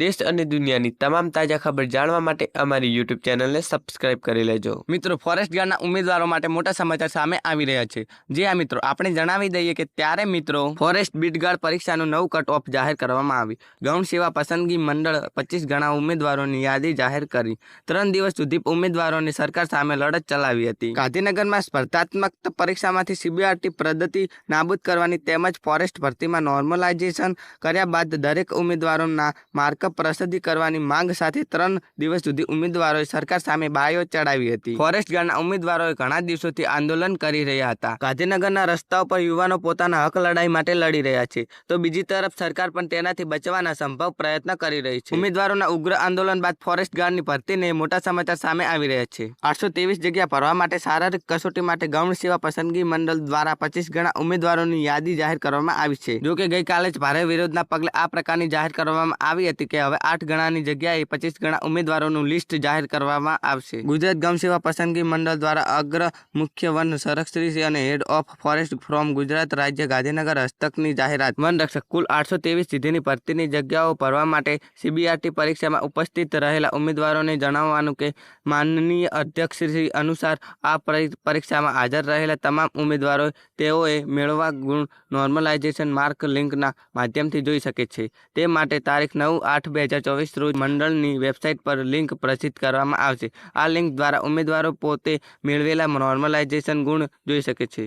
દેશ અને દુનિયાની તમામ તાજા ખબર જાણવા માટે અમારી યુટ્યુબ ચેનલને સબસ્ક્રાઇબ કરી લેજો. મિત્રો ફોરેસ્ટ ગાર્ડના ઉમેદવારો માટે મોટા સમાચાર સામે આવી રહ્યા છે. જે આ મિત્રો, આપણે જણાવી દઈએ કે ત્યારે મિત્રો ફોરેસ્ટ બીટગાર્ડ પરીક્ષાનું નવું કટ ઓફ જાહેર કરવામાં આવી ગૌણ સેવા પસંદગી મંડળ પચીસ ગણા ઉમેદવારોની યાદી જાહેર કરી. ત્રણ દિવસ સુધી ઉમેદવારોની સરકાર સામે લડત ચલાવી હતી. ગાંધીનગરમાં સ્પર્ધાત્મક પરીક્ષામાંથી સીબીઆરટી પદ્ધતિ નાબૂદ કરવાની તેમજ ફોરેસ્ટ ભરતીમાં નોર્મલાઇઝેશન કર્યા બાદ દરેક ઉમેદવારોના માર્કઅપ પ્રસિદ્ધિ કરવાની માંગ સાથે ત્રણ દિવસ સુધી ઉમેદવારોએ સરકાર સામે બાયો ચડાવી હતી. ફોરેસ્ટ ગાર્ડના ઉમેદવારોએ ઘણા દિવસોથી આંદોલન કરી રહ્યા હતા. ગાંધીનગરના રસ્તાઓ પર યુવાનો પોતાના હક લડાઈ માટે લડી રહ્યા છે. તો બીજી તરફ સરકાર પણ તેનાથી બચવાના સંભવ પ્રયત્ન કરી રહી છે. ઉમેદવારોના ઉગ્ર આંદોલન બાદ ફોરેસ્ટ ગાર્ડની ભરતીને મોટા સમાચાર સામે આવી રહ્યા છે. આઠસો ત્રેવીસ જગ્યા ભરવા માટે શારીરિક કસોટી માટે ગૌણ સેવા પસંદગી મંડળ દ્વારા પચીસ ગણા ઉમેદવારોની યાદી જાહેર કરવામાં આવી છે. જોકે ગઈકાલે જ ભારે વિરોધના પગલે આ પ્રકારની જાહેર કરવામાં આવી હતી કે હવે આઠ ગણાની જગ્યાએ પચીસ ગણા ઉમેદવારોનું લિસ્ટ જાહેર કરવામાં આવશે. ગુજરાત ગમસેવા સેવા પસંદગી મંડળ દ્વારા અગ્ર મુખ્ય વન સંરક્ષક અને head of forest from Gujarat રાજ્ય ગાંધીનગર હસ્તકની જાહેરાત. વન રક્ષક કુલ આઠસો ત્રેવીસ સીધીની ભરતીની જગ્યાઓ ભરવા માટે સીબીઆરટી પરીક્ષામાં ઉપસ્થિત રહેલા ઉમેદવારોને જણાવવાનું કે માનનીય અધ્યક્ષશ્રી અનુસાર આ પરીક્ષામાં હાજર રહેલા તમામ ઉમેદવારો તેઓએ મેળવવા ગુણ નોર્મલાઇઝેશન માર્ક લિંકના માધ્યમથી જોઈ શકે છે. તે માટે તારીખ નવ આઠ બે હજાર ચોવીસ રોજ મંડળની વેબસાઇટ પર લિંક પ્રસિદ્ધ કરવામાં આવશે. આ લિંક દ્વારા ઉમેદવારો પોતે મેળવેલા નોર્મલાઇઝેશન ગુણ જોઈ શકે છે.